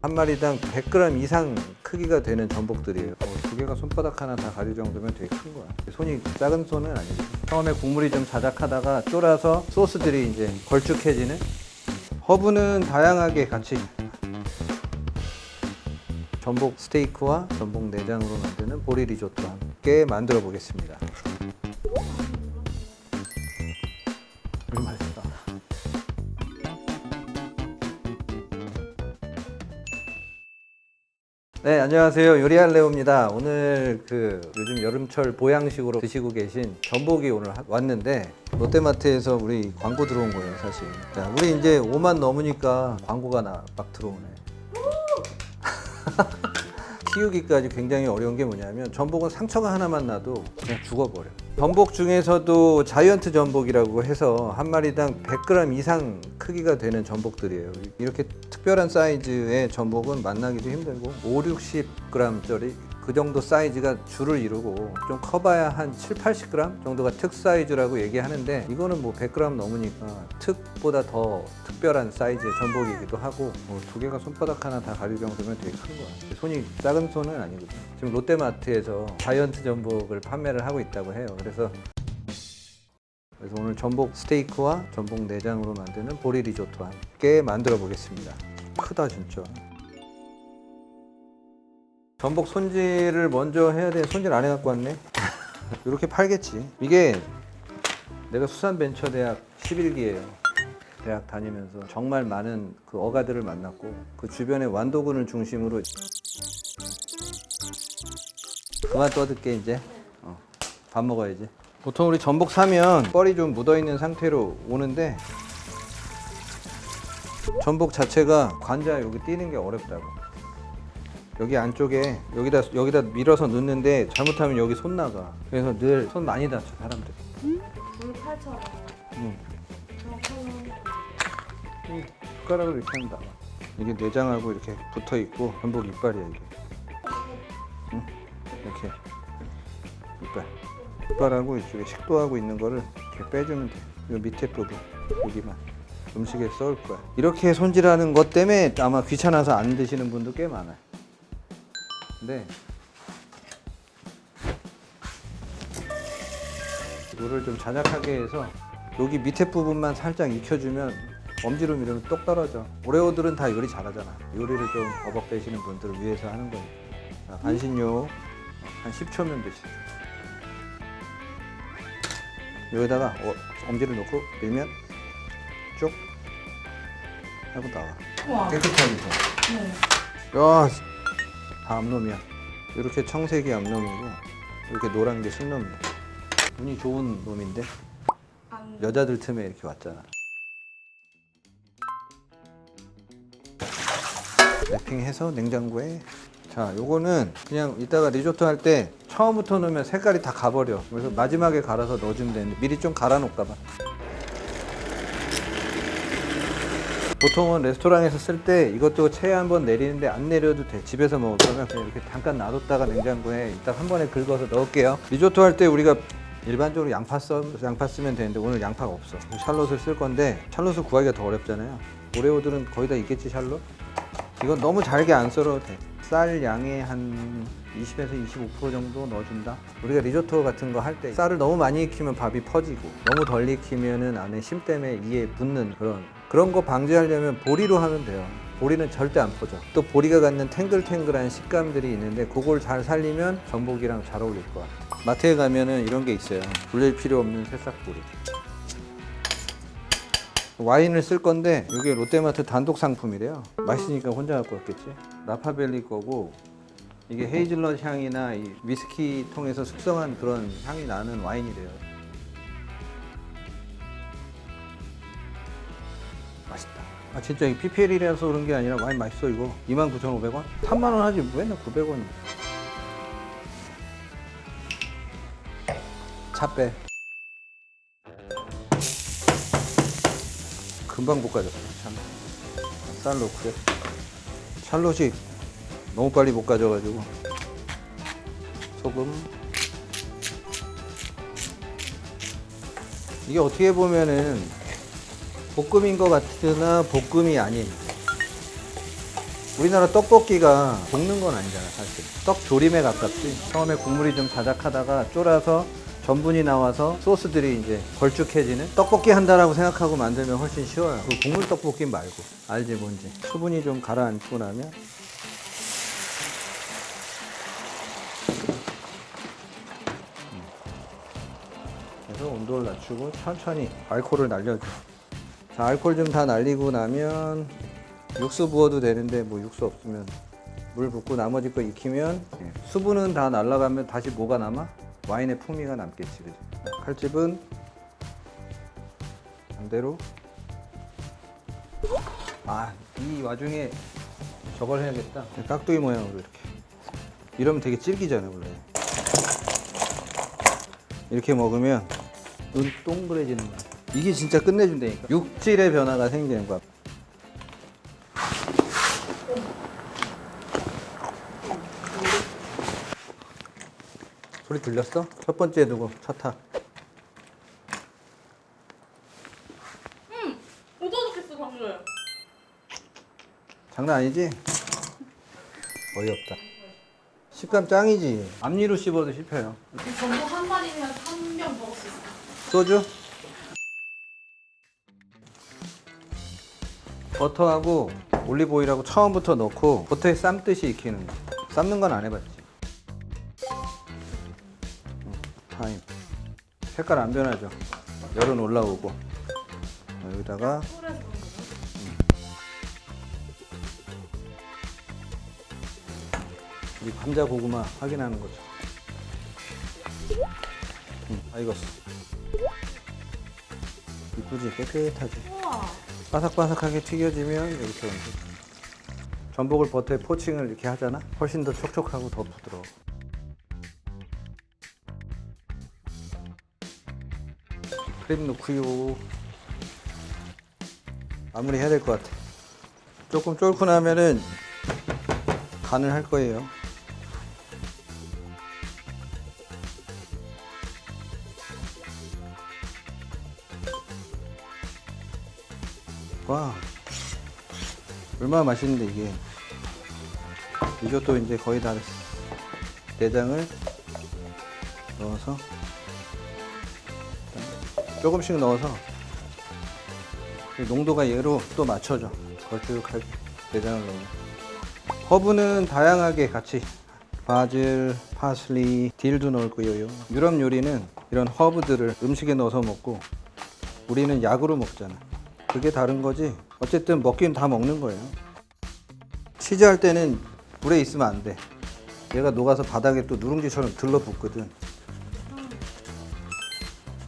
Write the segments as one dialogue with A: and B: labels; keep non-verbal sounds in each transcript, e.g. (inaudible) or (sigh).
A: 한 마리당 100g 이상 크기가 되는 전복들이에요. 어, 두 개가 손바닥 하나 다 가릴 정도면 되게 큰 거야. 손이 작은 손은 아니고 처음에 국물이 좀 자작하다가 쫄아서 소스들이 이제 걸쭉해지는. 허브는 다양하게 같이 전복 스테이크와 전복 내장으로 만드는 보리 리조트와 함께 만들어 보겠습니다. 음, 네, 안녕하세요. 요리할 레오입니다. 오늘 그 요즘 여름철 보양식으로 드시고 계신 전복이 오늘 하- 왔는데 롯데마트에서 우리 광고 들어온 거예요, 사실. 자, 우리 이제 5만 넘으니까 광고가 나, 막 들어오네. (laughs) 키우기까지 굉장히 어려운 게 뭐냐면 전복은 상처가 하나만 나도 그냥 죽어버려. 전복 중에서도 자이언트 전복이라고 해서 한 마리당 100g 이상 크기가 되는 전복들이에요. 이렇게 특별한 사이즈의 전복은 만나기도 힘들고 5, 60g짜리 그 정도 사이즈가 줄을 이루고 좀 커봐야 한 7, 80g 정도가 특 사이즈라고 얘기하는데 이거는 뭐 100g 넘으니까 특보다 더 특별한 사이즈의 전복이기도 하고 뭐 두 개가 손바닥 하나 다 가릴 정도면 되게 큰 거야. 손이 작은 손은 아니거든. 지금 롯데마트에서 자이언트 전복을 판매를 하고 있다고 해요. 그래서 그래서 오늘 전복 스테이크와 전복 내장으로 만드는 보리 리조트와 함께 만들어 보겠습니다. 크다 진짜. 전복 손질을 먼저 해야 돼. 손질 안 해갖고 왔네. (laughs) 이렇게 팔겠지. 이게 내가 수산벤처대학 11기예요. 대학 다니면서 정말 많은 그 어가들을 만났고 그 주변의 완도군을 중심으로 그만 떠들게 이제 어, 밥 먹어야지. 보통 우리 전복 사면 뻘이 좀 묻어 있는 상태로 오는데 전복 자체가 관자 여기 띄는 게 어렵다고. 여기 안쪽에 여기다 여기다 밀어서 넣는데 잘못하면 여기 손 나가. 그래서 늘 손 많이 다쳐 사람들.
B: 불칼처럼
A: 응.
B: 저거는
A: 이 숟가락으로 이렇게 나와. 이게 내장하고 이렇게 붙어 있고 전복 이빨이야 이게. 응? 이렇게 이빨. 이빨하고 이쪽에 식도하고 있는 거를 이렇게 빼주면 돼. 이 밑에 부분 여기만 음식에 썰 거야. 이렇게 손질하는 것 때문에 아마 귀찮아서 안 드시는 분도 꽤 많아요. 근데 이거를 좀 자작하게 해서 여기 밑에 부분만 살짝 익혀주면 엄지로 밀으면 똑 떨어져. 오레오들은 다 요리 잘하잖아. 요리를 좀 버벅 빼시는 분들을 위해서 하는 거예요. 자, 반신욕 한 10초면 되시죠. 여기다가 어, 엄지를 넣고 밀면 쭉 하고 나와. 깨끗하게 돼.
B: 네.
A: 야, 다 암놈이야. 이렇게 청색이 암놈이고 이렇게 노란 게 순놈이야. 운이 좋은 놈인데
B: 안
A: 여자들 틈에 이렇게 왔잖아. 랩핑해서 냉장고에 자 요거는 그냥 이따가 리조트 할 때 처음부터 넣으면 색깔이 다 가버려 그래서 마지막에 갈아서 넣어주면 되는데 미리 좀 갈아 놓을까 봐 보통은 레스토랑에서 쓸 때 이것도 체에 한번 내리는데 안 내려도 돼. 집에서 먹을 거면 그냥 이렇게 잠깐 놔뒀다가 냉장고에 이따 한 번에 긁어서 넣을게요. 리조트 할때 우리가 일반적으로 양파 써 양파 쓰면 되는데 오늘 양파가 없어. 샬롯을 쓸 건데 샬롯을 구하기가 더 어렵잖아요. 오레오들은 거의 다 있겠지 샬롯? 이건 너무 잘게 안 썰어도 돼. 쌀 양의 한 20에서 25% 정도 넣어준다. 우리가 리조또 같은 거 할 때 쌀을 너무 많이 익히면 밥이 퍼지고 너무 덜 익히면은 안에 심 때문에 이에 붙는 그런 그런 거 방지하려면 보리로 하면 돼요. 보리는 절대 안 퍼져. 또 보리가 갖는 탱글탱글한 식감들이 있는데 그걸 잘 살리면 전복이랑 잘 어울릴 것 같아. 마트에 가면은 이런 게 있어요. 불릴 필요 없는 새싹보리. 와인을 쓸 건데 이게 롯데마트 단독 상품이래요. 맛있으니까 혼자 갖고 왔겠지. 나파밸리 거고 이게 헤이즐넛 향이나 이 위스키 통해서 숙성한 그런 향이 나는 와인이래요. 맛있다. 아 진짜 이 PPL이라서 그런 게 아니라 와인 맛있어 이거. 29,500원? 3만 원 하지 뭐 맨날 900원. 차 빼. 금방 볶아져. 참. 쌀 넣고요. 샬롯이 너무 빨리 볶아져가지고 소금. 이게 어떻게 보면은 볶음인 것 같으나 볶음이 아닌. 우리나라 떡볶이가 볶는 건 아니잖아 사실. 떡 조림에 가깝지. 처음에 국물이 좀 자작하다가 쫄아서 전분이 나와서 소스들이 이제 걸쭉해지는 떡볶이 한다라고 생각하고 만들면 훨씬 쉬워요. 그 국물 떡볶이 말고. 알지 뭔지. 수분이 좀 가라앉고 나면. 음. 그래서 온도를 낮추고 천천히 알코올을 날려줘 자 알코올 좀다 날리고 나면 육수 부어도 되는데 뭐 육수 없으면 물 붓고 나머지 거 익히면 예, 수분은 다 날라가면 다시 뭐가 남아? 와인의 풍미가 남겠지 그지? 칼집은 반대로. 아 이 와중에 저걸 해야겠다. 깍두기 모양으로 이렇게. 이러면 되게 질기잖아 원래. 이렇게 먹으면 눈 동그래지는 거야 이게 진짜 끝내준다니까 육질의 변화가 생기는 거야 소리 들렸어? 첫 번째 누구? 첫타
B: 오도독했어 방금.
A: 장난 아니지? 어이없다 식감 짱이지 앞니로 씹어도 씹혀요
B: 전부 한 마리면 한 병 먹을 수 있어.
A: 소주 버터하고 올리브오일하고 처음부터 넣고 버터에 삶듯이 익히는 거. 삶는 건 안 해봤지. 음, 타임. 색깔 안 변하죠? 열은 올라오고. 자, 여기다가? 이 감자 고구마 확인하는 거죠. 음, 다 익었어. 이쁘지? 깨끗하지?
B: 우와.
A: 바삭바삭하게 튀겨지면 이렇게 얹어. 전복을 버터에 포칭을 이렇게 하잖아. 훨씬 더 촉촉하고 더 부드러워. 크림 넣고요. 마무리 해야 될 것 같아. 조금 쫄고 나면은 간을 할 거예요. 와 얼마나 맛있는데 이게. 이것도 이제 거의 다 됐어 내장을 넣어서 조금씩 넣어서 그 농도가 얘로 또 맞춰줘 걸쭉하게 내장을 넣으면. 허브는 다양하게 같이 바질, 파슬리, 딜도 넣을 거예요. 유럽 요리는 이런 허브들을 음식에 넣어서 먹고 우리는 약으로 먹잖아. 그게 다른 거지. 어쨌든 먹긴 다 먹는 거예요. 치즈 할 때는 물에 있으면 안 돼. 얘가 녹아서 바닥에 또 누룽지처럼 들러붙거든.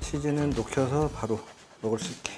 A: 치즈는 녹여서 바로 먹을 수 있게.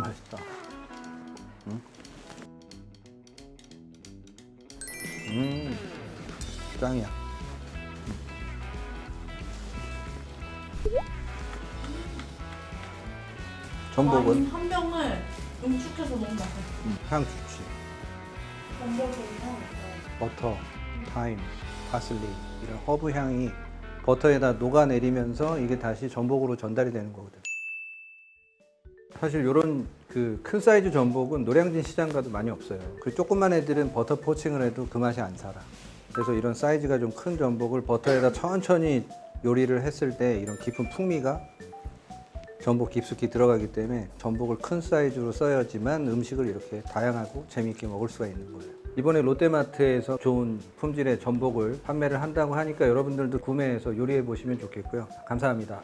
A: 맛있다. 응? 음, 짱이야. 전복은
B: 한 병을 응축해서 먹는다.
A: 음, 향 좋지.
B: 전복은요.
A: 버터, 타임, 파슬리 이런 허브 향이 버터에다 녹아내리면서 이게 다시 전복으로 전달이 되는 거거든. 사실 이런 그 큰 사이즈 전복은 노량진 시장 가도 많이 없어요. 그 조그만 애들은 버터 포칭을 해도 그 맛이 안 살아. 그래서 이런 사이즈가 좀 큰 전복을 버터에다 천천히 요리를 했을 때 이런 깊은 풍미가 전복 깊숙이 들어가기 때문에 전복을 큰 사이즈로 써야지만 음식을 이렇게 다양하고 재미있게 먹을 수가 있는 거예요. 이번에 롯데마트에서 좋은 품질의 전복을 판매를 한다고 하니까 여러분들도 구매해서 요리해 보시면 좋겠고요. 감사합니다.